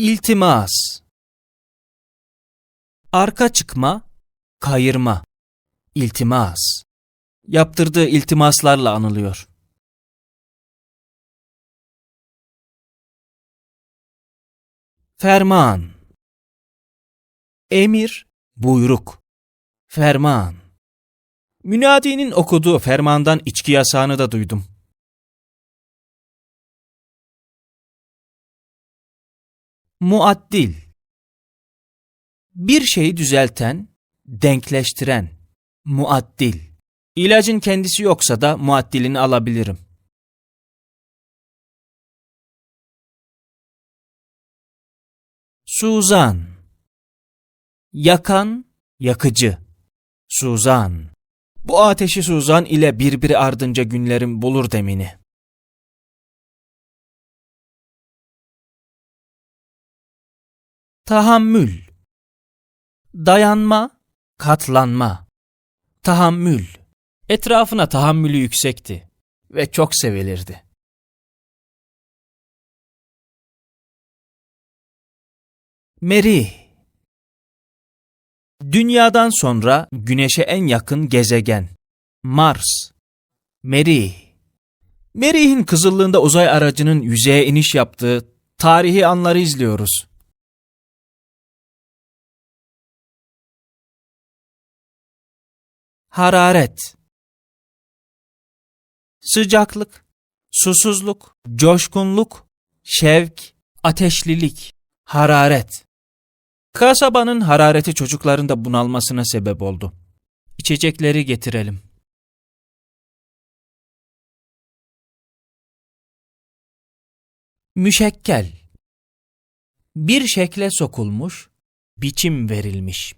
İltimas Arka çıkma, kayırma. İltimas Yaptırdığı iltimaslarla anılıyor. Ferman Emir, buyruk. Ferman Münadi'nin okuduğu fermandan içki yasağını da duydum. Muaddil Bir şeyi düzelten, denkleştiren. Muaddil İlacın kendisi yoksa da muaddilini alabilirim. Suzan Yakan, yakıcı. Suzan Bu ateşi Suzan ile birbiri ardınca günlerim bulur demini. Tahammül Dayanma, katlanma. Tahammül Etrafına tahammülü yüksekti ve çok sevilirdi. Merih Dünyadan sonra Güneş'e en yakın gezegen. Mars. Merih Merih'in kızıllığında uzay aracının yüzeye iniş yaptığı tarihi anları izliyoruz. Hararet Sıcaklık, susuzluk, coşkunluk, şevk, ateşlilik, hararet. Kasabanın harareti çocukların da bunalmasına sebep oldu. İçecekleri getirelim. Müşekkel Bir şekle sokulmuş, biçim verilmiş.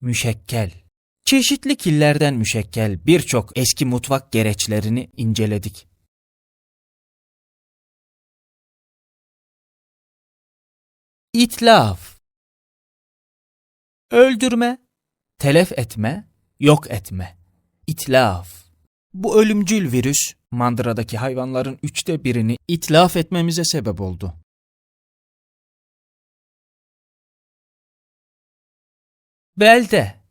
Müşekkel Çeşitli killerden müşekkel birçok eski mutfak gereçlerini inceledik. İtlaf Öldürme, telef etme, yok etme. İtlaf Bu ölümcül virüs mandıradaki hayvanların üçte birini itlaf etmemize sebep oldu. Belde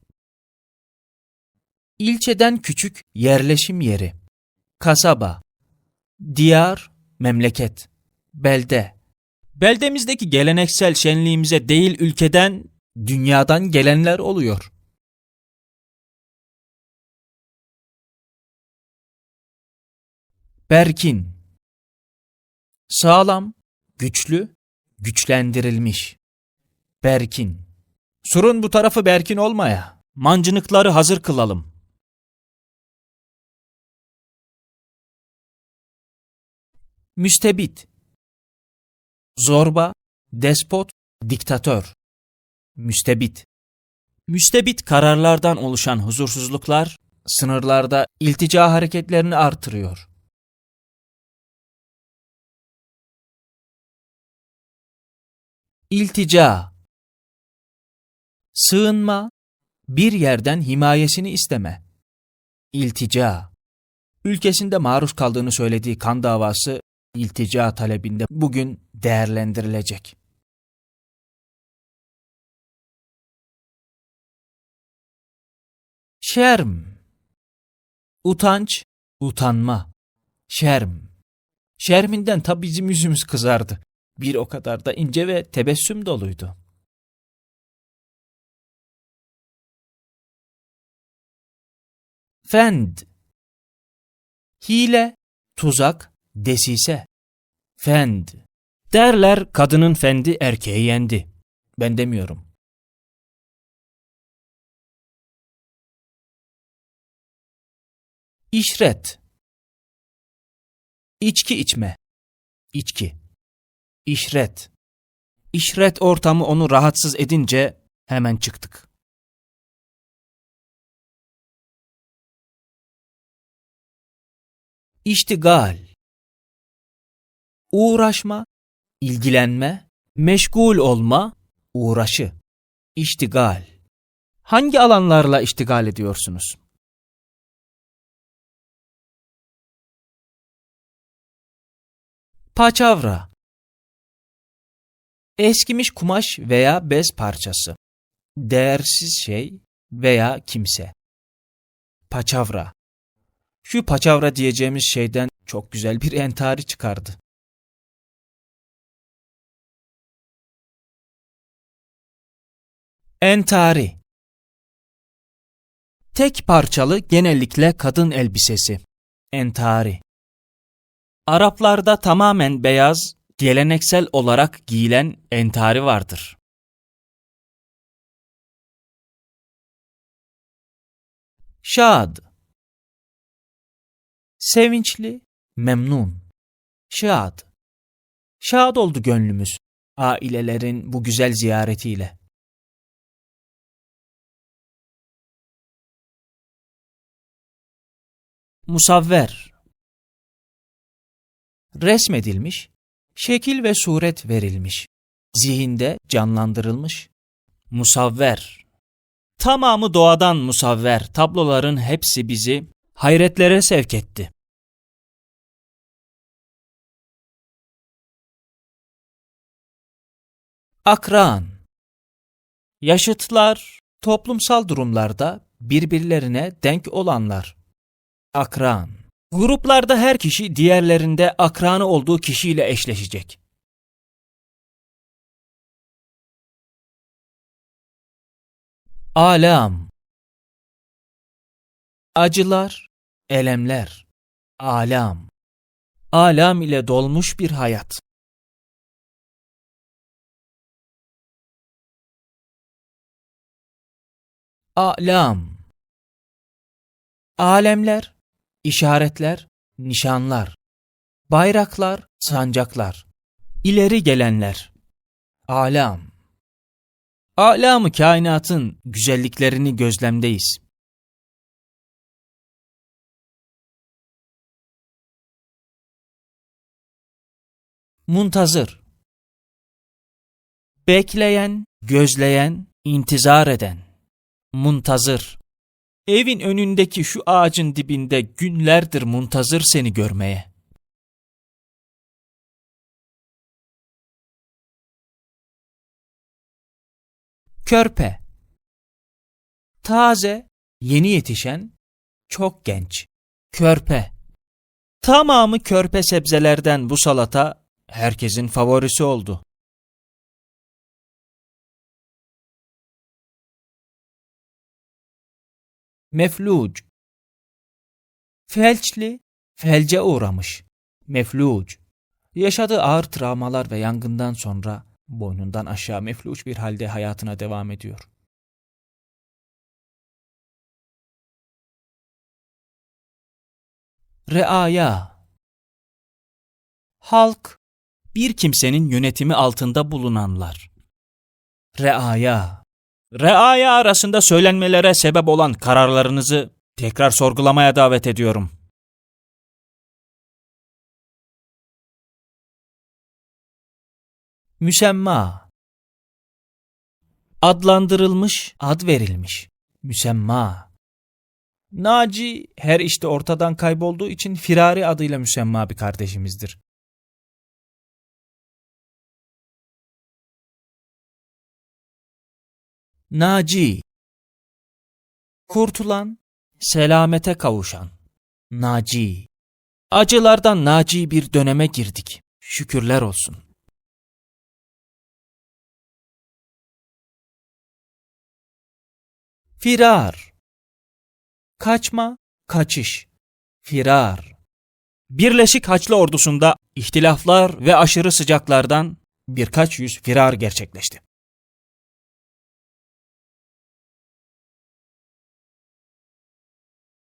İlçeden küçük yerleşim yeri. Kasaba. Diyar, memleket. Belde. Beldemizdeki geleneksel şenliğimize değil ülkeden, dünyadan gelenler oluyor. Berkin. Sağlam, güçlü, güçlendirilmiş. Berkin. Surun bu tarafı berkin olmaya. Mancınıkları hazır kılalım. Müstebit Zorba, despot, diktatör. Müstebit Müstebit kararlardan oluşan huzursuzluklar, sınırlarda iltica hareketlerini artırıyor. İltica Sığınma, bir yerden himayesini isteme. İltica Ülkesinde maruz kaldığını söylediği kan davası iltica talebinde bugün değerlendirilecek. Şerm Utanç, utanma. Şerm Şerminden tabi bizim yüzümüz kızardı. Bir o kadar da ince ve tebessüm doluydu. Fend Hile, tuzak, Desise. Fend. Derler kadının fendi erkeği yendi. Ben demiyorum. İşret. İçki içme. İçki. İşret. İşret ortamı onu rahatsız edince hemen çıktık. İştigal uğraşma, ilgilenme, meşgul olma, uğraşı, iştigal. Hangi alanlarla iştigal ediyorsunuz? Paçavra Eskimiş kumaş veya bez parçası. Değersiz şey veya kimse. Paçavra. Şu paçavra diyeceğimiz şeyden çok güzel bir entari çıkardı. Entari Tek parçalı genellikle kadın elbisesi. Entari Araplarda tamamen beyaz, geleneksel olarak giyilen entari vardır. Şad Sevinçli, memnun. Şad Şad oldu gönlümüz ailelerin bu güzel ziyaretiyle. Musavver Resmedilmiş, şekil ve suret verilmiş, zihinde canlandırılmış. Musavver Tamamı doğadan musavver, tabloların hepsi bizi hayretlere sevk etti. Akran Yaşıtlar, toplumsal durumlarda birbirlerine denk olanlar. Akran Gruplarda her kişi diğerlerinde akranı olduğu kişiyle eşleşecek. Alam Acılar, elemler, alam. Alam ile dolmuş bir hayat. Alam Alemler, işaretler, nişanlar, bayraklar, sancaklar, ileri gelenler. Alam Alamı kainatın güzelliklerini gözlemdeyiz. Muntazır Bekleyen, gözleyen, intizar eden. Muntazır Evin önündeki şu ağacın dibinde günlerdir muntazır seni görmeye. Körpe Taze, yeni yetişen, çok genç. Körpe Tamamı körpe sebzelerden bu salata herkesin favorisi oldu. Mefluc Felçli, felce uğramış. Mefluc Yaşadığı ağır travmalar ve yangından sonra boynundan aşağı mefluç bir halde hayatına devam ediyor. Reaya Halk, bir kimsenin yönetimi altında bulunanlar. Reaya Reaya arasında söylenmelere sebep olan kararlarınızı tekrar sorgulamaya davet ediyorum. Müsemma Adlandırılmış, ad verilmiş. Müsemma Naci her işte ortadan kaybolduğu için Firari adıyla müsemma bir kardeşimizdir. Naci Kurtulan, selamete kavuşan. Naci Acılardan naci bir döneme girdik. Şükürler olsun. Firar Kaçma, kaçış. Firar Birleşik Haçlı Ordusu'nda ihtilaflar ve aşırı sıcaklardan birkaç yüz firar gerçekleşti.